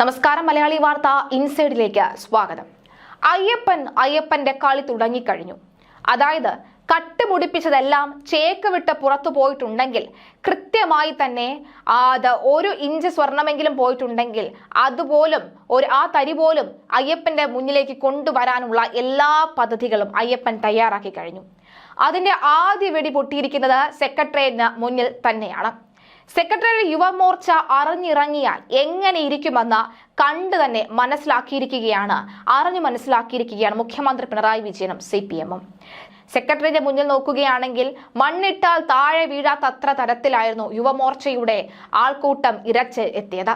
നമസ്കാരം മലയാളി വാർത്ത ഇൻസൈഡിലേക്ക് സ്വാഗതം. അയ്യപ്പൻ അയ്യപ്പന്റെ കളി തുടങ്ങിക്കഴിഞ്ഞു. അതായത് കട്ടുമുടിപ്പിച്ചതെല്ലാം ചേക്ക് വിട്ട് പുറത്തു പോയിട്ടുണ്ടെങ്കിൽ കൃത്യമായി തന്നെ അത് ഒരു ഇഞ്ച് സ്വർണമെങ്കിലും പോയിട്ടുണ്ടെങ്കിൽ അതുപോലും ഒരു ആ തരി പോലും അയ്യപ്പന്റെ മുന്നിലേക്ക് കൊണ്ടുവരാനുള്ള എല്ലാ പദ്ധതികളും അയ്യപ്പൻ തയ്യാറാക്കി കഴിഞ്ഞു. അതിന്റെ ആദ്യ വെടി പൊട്ടിയിരിക്കുന്നത് സെക്രട്ടേറിയറ്റിന് മുന്നിൽ തന്നെയാണ്. സെക്രട്ടറി യുവമോർച്ച അറിഞ്ഞിറങ്ങിയാൽ എങ്ങനെ ഇരിക്കുമെന്ന് കണ്ട് തന്നെ മനസ്സിലാക്കിയിരിക്കുകയാണ്. അറിഞ്ഞു മനസ്സിലാക്കിയിരിക്കുകയാണ് മുഖ്യമന്ത്രി പിണറായി വിജയനും സി പി എമ്മും. സെക്രട്ടറിയുടെ മുന്നിൽ നോക്കുകയാണെങ്കിൽ മണ്ണിട്ടാൽ താഴെ വീഴാത്തത്ര തരത്തിലായിരുന്നു യുവമോർച്ചയുടെ ആൾക്കൂട്ടം ഇരച്ച് എത്തിയത്.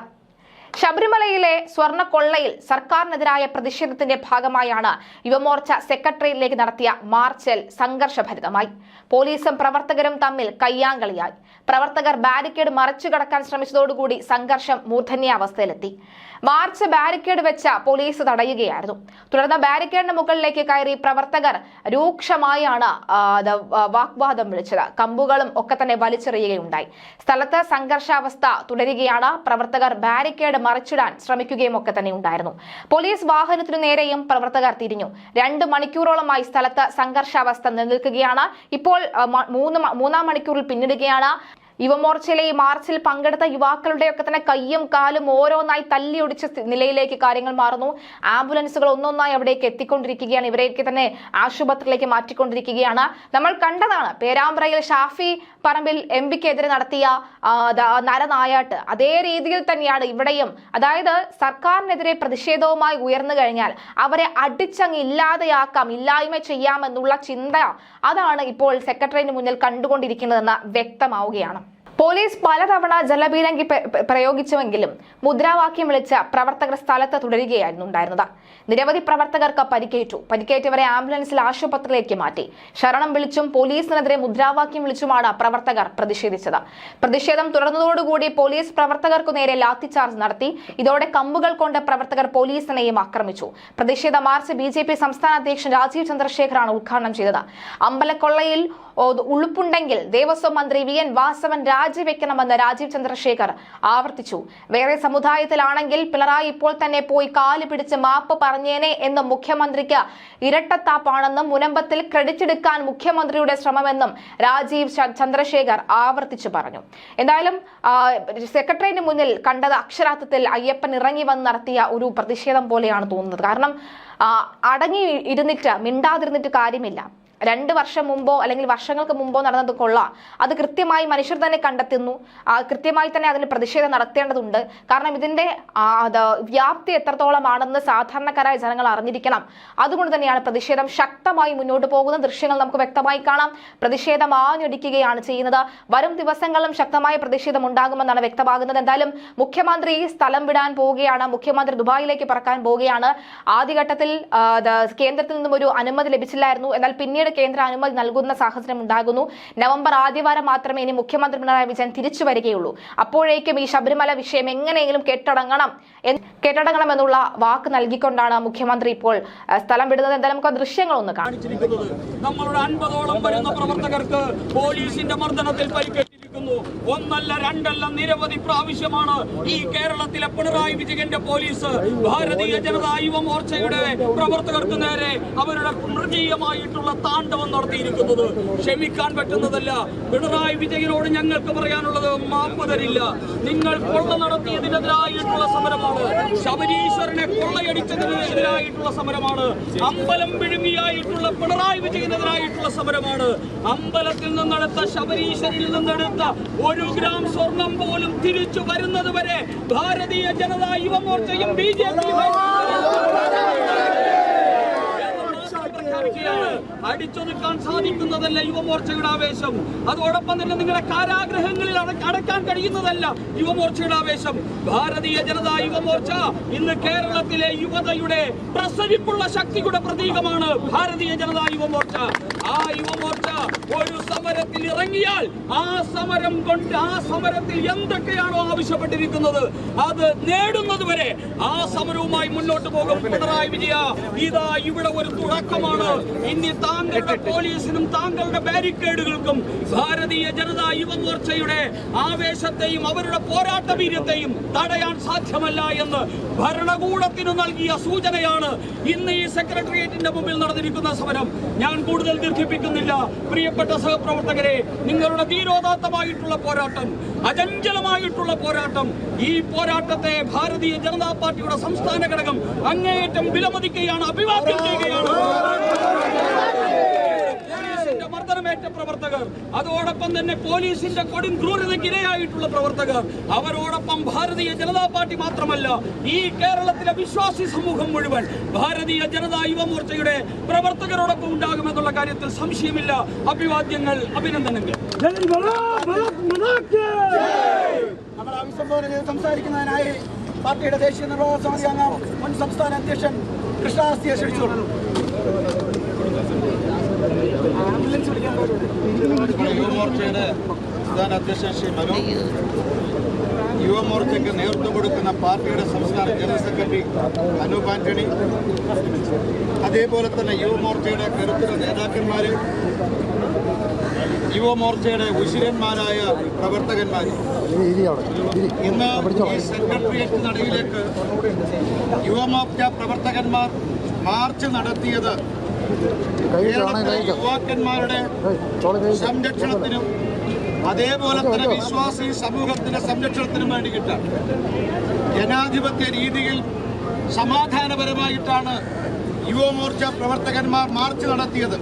ശബരിമലയിലെ സ്വർണക്കൊള്ളയിൽ സർക്കാരിനെതിരായ പ്രതിഷേധത്തിന്റെ ഭാഗമായാണ് യുവമോർച്ച സെക്രട്ടറിയിലേക്ക് നടത്തിയ മാർച്ചിൽ സംഘർഷഭരിതമായി. പോലീസും പ്രവർത്തകരും തമ്മിൽ കയ്യാങ്കളിയായി. പ്രവർത്തകർ ബാരിക്കേഡ് മറിച്ചു കടക്കാൻ ശ്രമിച്ചതോടുകൂടി സംഘർഷം മൂർധന്യാവസ്ഥയിലെത്തി. മാർച്ച് ബാരിക്കേഡ് വെച്ച പോലീസ് തടയുകയായിരുന്നു. തുടർന്ന് ബാരിക്കേഡിന് മുകളിലേക്ക് കയറി പ്രവർത്തകർ രൂക്ഷമായാണ് വാഗ്വാദം വിളിച്ചത്. കമ്പുകളും ഒക്കെ തന്നെ വലിച്ചെറിയുകയുണ്ടായി. സ്ഥലത്ത് സംഘർഷാവസ്ഥ തുടരുകയാണ്. പ്രവർത്തകർ ബാരിക്കേഡ് മറിച്ചിടാൻ ശ്രമിക്കുകയും ഒക്കെ തന്നെ ഉണ്ടായിരുന്നു. പോലീസ് വാഹനത്തിനു നേരെയും പ്രവർത്തകർ തിരിഞ്ഞു. രണ്ട് മണിക്കൂറോളമായി സ്ഥലത്ത് സംഘർഷാവസ്ഥ നിലനിൽക്കുകയാണ്. ഇപ്പോൾ മൂന്ന് മൂന്നാം മണിക്കൂറിൽ പിന്നിടുകയാണ്. യുവമോർച്ചയിലെ ഈ മാർച്ചിൽ പങ്കെടുത്ത യുവാക്കളുടെയൊക്കെ തന്നെ കയ്യും കാലും ഓരോന്നായി തല്ലിയൊടിച്ച നിലയിലേക്ക് കാര്യങ്ങൾ മാറുന്നു. ആംബുലൻസുകൾ ഒന്നൊന്നായി അവിടേക്ക് എത്തിക്കൊണ്ടിരിക്കുകയാണ്. ഇവരെയൊക്കെ തന്നെ ആശുപത്രിയിലേക്ക് മാറ്റിക്കൊണ്ടിരിക്കുകയാണ്. നമ്മൾ കണ്ടതാണ് പേരാമ്പ്രയിൽ ഷാഫി പറമ്പിൽ എം പിക്കെതിരെ നടത്തിയ നരനായാട്ട്. അതേ രീതിയിൽ തന്നെയാണ് ഇവിടെയും. അതായത് സർക്കാരിനെതിരെ പ്രതിഷേധവുമായി ഉയർന്നു കഴിഞ്ഞാൽ അവരെ അടിച്ചങ്ങ് ഇല്ലാതെയാക്കാം ഇല്ലായ്മ ചെയ്യാമെന്നുള്ള ചിന്ത അതാണ് ഇപ്പോൾ സെക്രട്ടറിന് മുന്നിൽ കണ്ടുകൊണ്ടിരിക്കുന്നതെന്ന് വ്യക്തമാവുകയാണ്. പോലീസ് പലതവണ ജലപീരങ്കി പ്ര- പ്ര- പ്രയോഗിച്ചുവെങ്കിലും മുദ്രാവാക്യം വിളിച്ച പ്രവർത്തകർ സ്ഥലത്ത് തുടരുകയായിരുന്നു ഉണ്ടായിരുന്നത്. നിരവധി പ്രവർത്തകർക്ക് പരിക്കേറ്റു. പരിക്കേറ്റവരെ ആംബുലൻസിൽ ആശുപത്രിയിലേക്ക് മാറ്റി. ശരണം വിളിച്ചും പോലീസിനെതിരെ മുദ്രാവാക്യം വിളിച്ചുമാണ് പ്രവർത്തകർ പ്രതിഷേധിച്ചത്. പ്രതിഷേധം തുടർന്നതോടുകൂടി പോലീസ് പ്രവർത്തകർക്കു നേരെ ലാത്തിചാർജ് നടത്തി. ഇതോടെ കമ്പുകൾ കൊണ്ട് പ്രവർത്തകർ പോലീസിനെയും ആക്രമിച്ചു. പ്രതിഷേധ മാർച്ച് ബി സംസ്ഥാന അധ്യക്ഷൻ രാജീവ് ചന്ദ്രശേഖറാണ് ഉദ്ഘാടനം ചെയ്തത്. അമ്പലക്കൊള്ളയിൽ ഉളുപ്പുണ്ടെങ്കിൽ ദേവസ്വം മന്ത്രി വി എൻ വാസവൻ രാജിവെക്കണമെന്ന് രാജീവ് ചന്ദ്രശേഖർ ആവർത്തിച്ചു. വേറെ സമുദായത്തിലാണെങ്കിൽ പിണറായി ഇപ്പോൾ തന്നെ പോയി കാൽ പിടിച്ച് മാപ്പ് പറഞ്ഞേനെ എന്ന് മുഖ്യമന്ത്രിക്ക് ഇരട്ടത്താപ്പാണെന്നും മുനമ്പത്തിൽ ക്രെഡിറ്റ് എടുക്കാൻ മുഖ്യമന്ത്രിയുടെ ശ്രമമെന്നും രാജീവ് ചന്ദ്രശേഖർ ആവർത്തിച്ചു പറഞ്ഞു. എന്തായാലും സെക്രട്ടറിന് മുന്നിൽ കണ്ടത് അക്ഷരാർത്ഥത്തിൽ അയ്യപ്പൻ ഇറങ്ങി വന്ന് നടത്തിയ ഒരു പ്രതിഷേധം പോലെയാണ് തോന്നുന്നത്. കാരണം അടങ്ങി ഇരുന്നിട്ട് മിണ്ടാതിരുന്നിട്ട് കാര്യമില്ല. രണ്ട് വർഷം മുമ്പോ അല്ലെങ്കിൽ വർഷങ്ങൾക്ക് മുമ്പോ നടന്നത് കൊള്ളാം. അത് കൃത്യമായി മനുഷ്യർ തന്നെ കണ്ടെത്തുന്നു. കൃത്യമായി തന്നെ അതിന് പ്രതിഷേധം നടത്തേണ്ടതുണ്ട്. കാരണം ഇതിന്റെ വ്യാപ്തി എത്രത്തോളമാണെന്ന് സാധാരണക്കാരായ ജനങ്ങൾ അറിഞ്ഞിരിക്കണം. അതുകൊണ്ട് തന്നെയാണ് പ്രതിഷേധം ശക്തമായി മുന്നോട്ട് പോകുന്ന ദൃശ്യങ്ങൾ നമുക്ക് വ്യക്തമായി കാണാം. പ്രതിഷേധം ആഞ്ഞൊടിക്കുകയാണ് ചെയ്യുന്നത്. വരും ദിവസങ്ങളിലും ശക്തമായ പ്രതിഷേധം ഉണ്ടാകുമെന്നാണ് വ്യക്തമാകുന്നത്. എന്തായാലും മുഖ്യമന്ത്രി സ്ഥലം വിടാൻ പോവുകയാണ്. മുഖ്യമന്ത്രി ദുബായിലേക്ക് പറക്കാൻ പോവുകയാണ്. ആദ്യഘട്ടത്തിൽ കേന്ദ്രത്തിൽ നിന്നും ഒരു അനുമതി ലഭിച്ചില്ലായിരുന്നു. എന്നാൽ പിന്നീട് കേന്ദ്ര അനുമതി നൽകുന്ന സാഹചര്യം ഉണ്ടാകുന്നു. നവംബർ ആദ്യവാരം മാത്രമേ ഇനി മുഖ്യമന്ത്രി പിണറായി വിജയൻ തിരിച്ചു വരികയുള്ളൂ. അപ്പോഴേക്കും ഈ ശബരിമല വിഷയം എങ്ങനെയെങ്കിലും കെട്ടടങ്ങണം കെട്ടടങ്ങണം എന്നുള്ള വാക്ക് നൽകിക്കൊണ്ടാണ് മുഖ്യമന്ത്രി ഇപ്പോൾ സ്ഥലം വിടുന്നത്. എന്തായാലും നമുക്ക് ദൃശ്യങ്ങൾ ഒന്ന് കാണാം. വരുന്ന പ്രവർത്തകർക്ക് പോലീസിന്റെ മർദ്ദനത്തിൽ പരിക്കേറ്റിരിക്കുന്നു ഒന്നല്ല രണ്ടല്ല നിരവധി പ്രാവശ്യമാണ് ഈ കേരളത്തിലെ പിണറായി വിജയന്റെ പോലീസ് ഭാരതീയ ജനതാ യുവമോർച്ചയുടെ പ്രവർത്തകർക്ക് നേരെ അവരുടെ മൃഗീയമായിട്ടുള്ള താണ്ഡവം നടത്തിയിരിക്കുന്നത്. ക്ഷമിക്കാൻ പറ്റുന്നതല്ല. പിണറായി വിജയനോട് ഞങ്ങൾക്ക് പറയാനുള്ളത് മാപ്പ് തരില്ല നിങ്ങൾ കൊള്ള നടത്തിയതിനെതിരായിട്ടുള്ള സമരമാണ്. ശബരീശ്വരനെ കൊള്ളയടിച്ചതിനെതിരായിട്ടുള്ള സമരമാണ്. അമ്പലം വിഴുങ്ങിയായിട്ടുള്ള പിണറായി വിജയനെതിരായിട്ടുള്ള സമരമാണ്. അമ്പലത്തിൽ നിന്നെടുത്ത ശബരീശ്വരിൽ നിന്നെടുത്ത ഒരു ഗ്രാം സ്വർണം പോലും തിരിച്ചു വരുന്നത് വരെ ഭാരതീയ ജനതാ യുവമോർച്ചയും ബി ജെ പി അടിച്ചൊതുക്കാൻ സാധിക്കുന്നതല്ല യുവമോർച്ചയുടെ ആവേശം. അതോടൊപ്പം തന്നെ നിങ്ങളുടെ കാരാഗ്രഹങ്ങളിൽ അടക്കാൻ കഴിയുന്നതല്ല യുവമോർച്ചയുടെ ആവേശം. ഭാരതീയ ജനതാ യുവമോർച്ച ഇന്ന് കേരളത്തിലെ യുവതയുടെ പ്രസരിപ്പുള്ള ശക്തിയുടെ പ്രതീകമാണ് ഭാരതീയ ജനതാ യുവമോർച്ച. ആ യുവമോർച്ച ഒരു സമരത്തിൽ ഇറങ്ങിയാൽ ആ സമരം കൊണ്ട് ആ സമരത്തിൽ എന്തൊക്കെയാണോ ആവശ്യപ്പെട്ടിരിക്കുന്നത് അത് നേടുന്നത് വരെ ആ സമരവുമായി മുന്നോട്ട് പോകും. പിണറായി വിജയ ഇതാ ഇവിടെ ഒരു തുടക്കമാണ്. ഇനി താങ്കളുടെ പോലീസിനും താങ്കളുടെ ബാരിക്കേഡുകൾക്കും ഭാരതീയ ജനതാ യുവമോർച്ചയുടെ ആവേശത്തെയും അവരുടെ പോരാട്ട വീര്യത്തെയും തടയാൻ സാധ്യമല്ല എന്ന് ഭരണകൂടത്തിന് നൽകിയ സൂചനയാണ് ഇന്ന് ഈ സെക്രട്ടേറിയറ്റിന്റെ മുമ്പിൽ നടന്നിരിക്കുന്ന സമരം. ഞാൻ കൂടുതൽ ദീർഘിപ്പിക്കുന്നില്ല. പ്രിയപ്പെട്ട സഹപ്രവർത്തകരെ നിങ്ങളുടെ ധീരോദാത്തമായിട്ടുള്ള പോരാട്ടം അചഞ്ചലമായിട്ടുള്ള പോരാട്ടം ഈ പോരാട്ടത്തെ ഭാരതീയ ജനതാ പാർട്ടിയുടെ സംസ്ഥാന ഘടകം അങ്ങേയറ്റം വിലമതിക്കുകയാണ് അഭിവാദ്യം ചെയ്യുകയാണ്. പ്രവർത്തകർ. അതോടൊപ്പം തന്നെ പോലീസിന്റെ കൊടും ക്രൂരതയ്ക്ക് ഇരയായിട്ടുള്ള പ്രവർത്തകർ. അവരോടൊപ്പം ഭാരതീയ ജനതാ പാർട്ടി മാത്രമല്ല ഈ കേരളത്തിലെ വിശ്വാസി സമൂഹം മുഴുവൻ ഭാരതീയ ജനതാ യുവമോർച്ചയുടെ പ്രവർത്തകരോടൊപ്പം ഉണ്ടാകുമെന്നുള്ള കാര്യത്തിൽ സംശയമില്ല. അഭിവാദ്യങ്ങൾ അഭിനന്ദനങ്ങൾ. നമ്മൾ അഭിസംബോധന ചെയ്ത് സംസാരിക്കുന്നതിനായി പാർട്ടിയുടെ ദേശീയ നിർവാഹക സമിതി അംഗം മുൻ സംസ്ഥാന അധ്യക്ഷൻ കൃഷ്ണാസ്തിയെ ക്ഷണിച്ചു യുവമോർച്ചയുടെ സംസ്ഥാന അധ്യക്ഷൻ ശ്രീ മനു. യുവമോർച്ചയ്ക്ക് നേതൃത്വം കൊടുക്കുന്ന പാർട്ടിയുടെ സംസ്ഥാന ജനറൽ സെക്രട്ടറി അനൂപ് ആന്റണി അതേപോലെ തന്നെ യുവമോർച്ചയുടെ കരുത്തുറ്റ നേതാക്കന്മാർ യുവമോർച്ചയുടെ ഉശിരന്മാരായ പ്രവർത്തകന്മാർ ഇന്ന് ഈ സെക്രട്ടേറിയറ്റ് നടയിലേക്ക് യുവമോർച്ച പ്രവർത്തകന്മാർ മാർച്ച് നടത്തിയത് കേരളത്തിലെ യുവാക്കന്മാരുടെ സംരക്ഷണത്തിനും അതേപോലെ തന്നെ വിശ്വാസി സമൂഹത്തിന്റെ സംരക്ഷണത്തിനും വേണ്ടിയിട്ടാണ് ജനാധിപത്യ രീതിയിൽ സമാധാനപരമായിട്ടാണ് യുവമോർച്ച പ്രവർത്തകന്മാർ മാർച്ച് നടത്തിയത്.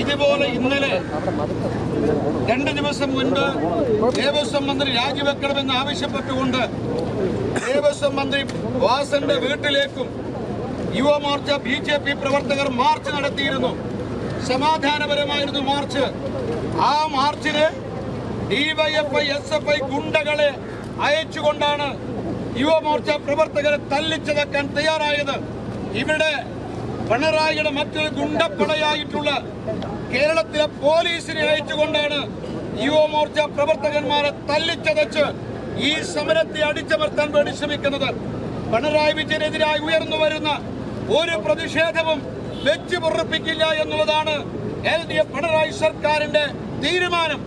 ഇതുപോലെ ഇന്നലെ രണ്ട് ദിവസം മുൻപ് ദേവസ്വം മന്ത്രി രാജിവെക്കണമെന്ന് ആവശ്യപ്പെട്ടുകൊണ്ട് ദേവസ്വം മന്ത്രി വാസന്റെ വീട്ടിലേക്കും യുവമോർച്ച ബി ജെ പി പ്രവർത്തകർ മാർച്ച് നടത്തിയിരുന്നു. സമാധാനപരമായിരുന്നു മാർച്ച്. ആ മാർച്ചിന് ഡിവൈഎഫ്ഐ എസ് എഫ് ഐ ഗുണ്ടകളെ അയച്ചുകൊണ്ടാണ് യുവമോർച്ച പ്രവർത്തകരെ തല്ലിച്ചതക്കാൻ തയ്യാറായത്. ഇവിടെ പിണറായിയുടെ മറ്റൊരു ഗുണ്ടപ്പടയായിട്ടുള്ള കേരളത്തിലെ പോലീസിനെ അയച്ചുകൊണ്ടാണ് യുവമോർച്ച പ്രവർത്തകന്മാരെ തല്ലിച്ചതച്ച് ഈ സമരത്തെ അടിച്ചമർത്താൻ വേണ്ടി ശ്രമിക്കുന്നത്. പിണറായി വിജയനെതിരായി ഉയർന്നു വരുന്ന ഒരു പ്രതിഷേധവും വെച്ചു പൊറപ്പിക്കില്ല എന്നുള്ളതാണ് എൽ ഡി എഫ് പിണറായി സർക്കാരിന്റെ തീരുമാനം.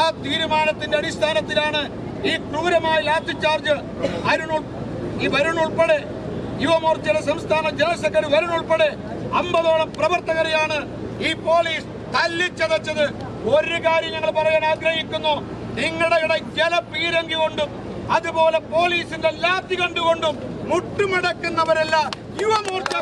ആ തീരുമാനത്തിന്റെ അടിസ്ഥാനത്തിലാണ് ഈ ക്രൂരമായ ലാത്തി ചാർജ് അരുൺ ഈ വരുൺ ഉൾപ്പെടെ യുവമോർച്ചയുടെ സംസ്ഥാന ജനറൽ സെക്രട്ടറി വരുൺ ഉൾപ്പെടെ അമ്പതോളം പ്രവർത്തകരെയാണ് ഈ പോലീസ് തല്ലിച്ചതച്ചത്. ഒരു കാര്യം ഞങ്ങൾ പറയാൻ ആഗ്രഹിക്കുന്നു. നിങ്ങളുടെ ഇടയിൽ ജലപീരങ്കി കൊണ്ടും അതുപോലെ പോലീസിന്റെ ലാത്തി കണ്ടുകൊണ്ടും മുട്ടുമടക്കുന്നവരല്ല യുവമോർച്ച.